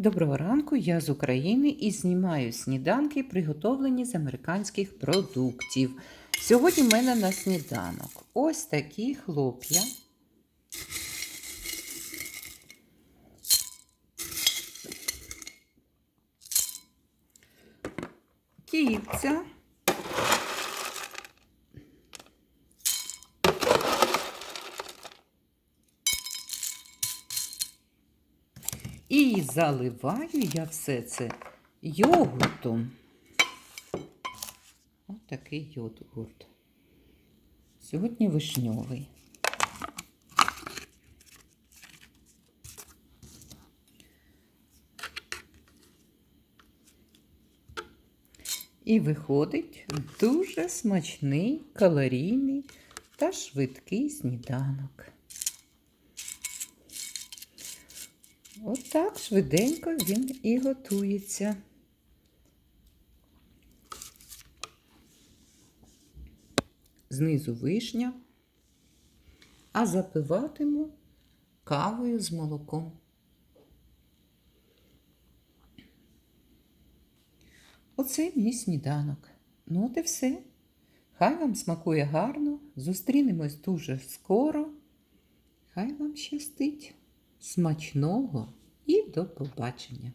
Доброго ранку, я з України і знімаю сніданки, приготовлені з американських продуктів. Сьогодні в мене на сніданок ось такі хлоп'я. Кільця. І заливаю я все це йогуртом. Ось такий йогурт. Сьогодні вишньовий. І виходить дуже смачний, калорійний та швидкий сніданок. Отак швиденько він і готується. Знизу вишня, а запиватиму кавою з молоком. Оце мій сніданок. Ну, от і все. Хай вам смакує гарно. Зустрінемось дуже скоро. Хай вам щастить. Смачного і до побачення!